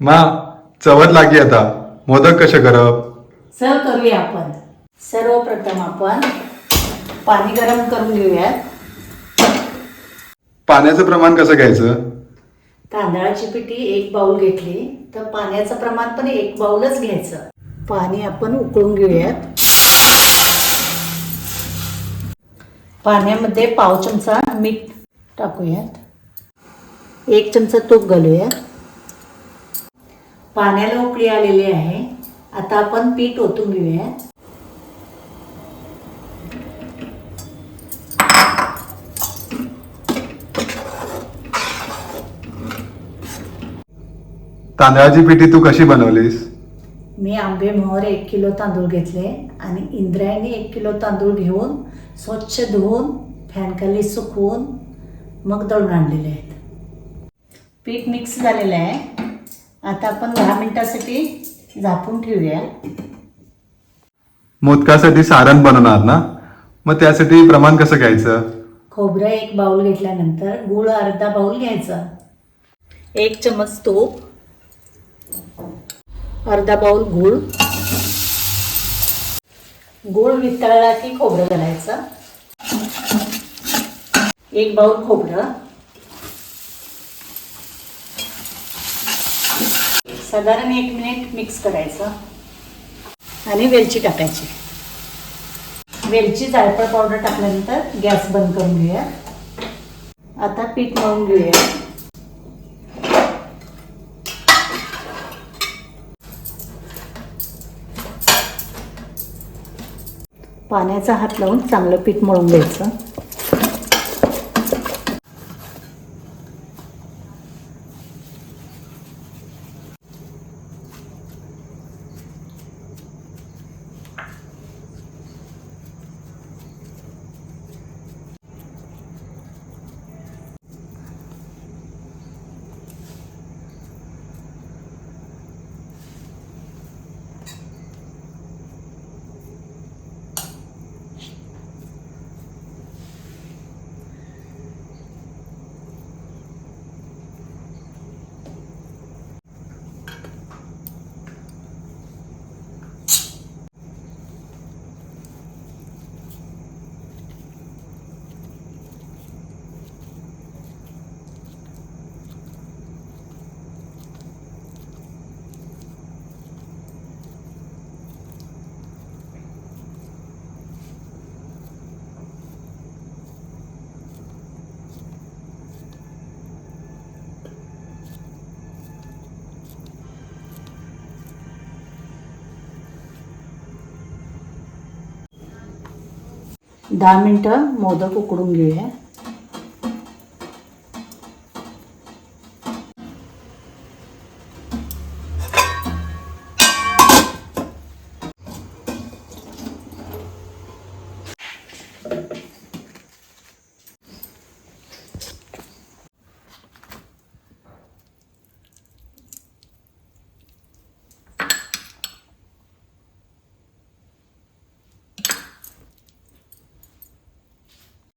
मा चवत लागी आता. मोदक कसे करप? सर करूया आपण. सर्वप्रथम आपण पाणी गरम करून घेऊयात. पाण्याचं प्रमाण कसं घ्यायचं? तांदळाची पिठी एक बाऊल घेतली तर पाण्याचं प्रमाण पण एक बाऊलच घ्यायचं. पाणी आपण उकळून घेऊयात. पाण्यामध्ये पाव चमचा मीठ टाकूयात. एक चमचा तूप घालूयात. पाण्याला उकळी आलेली आहे. आता आपण पीठ ओतून घेऊयात तांदळाची पिठी तू कशी बनवलीस? मी आंबे मोहर एक किलो तांदूळ घेतले आणि इंद्रायणी एक किलो तांदूळ घेऊन स्वच्छ धुवून फॅनखाली सुकवून मग दळून आणलेले आहेत. पीठ मिक्स झालेलं आहे. आता आपण दहा मिनिटासाठी झाकून ठेवूया. मोदकासाठी सारण बनवणार ना? मग त्यासाठी प्रमाण कसं घ्यायचं? खोबरं एक बाऊल घेतल्यानंतर गूळ अर्धा बाऊल घ्यायचा. एक चमच तूप. अर्धा बाऊल गूळ. गूळ वितळला की खोबरं घालायचं. एक बाऊल खोबरं. साधारण एक मिनिट मिक्स करायचं. आणि वेलची टाकायची. वेलची जायफळ पावडर टाकल्यानंतर गॅस बंद करून घेऊया. आता पीठ मळून घेऊया. पाण्याचा हात लावून चांगलं पीठ मळून घ्यायचं. दहा मिनटं मोदक उकडून घेऊया.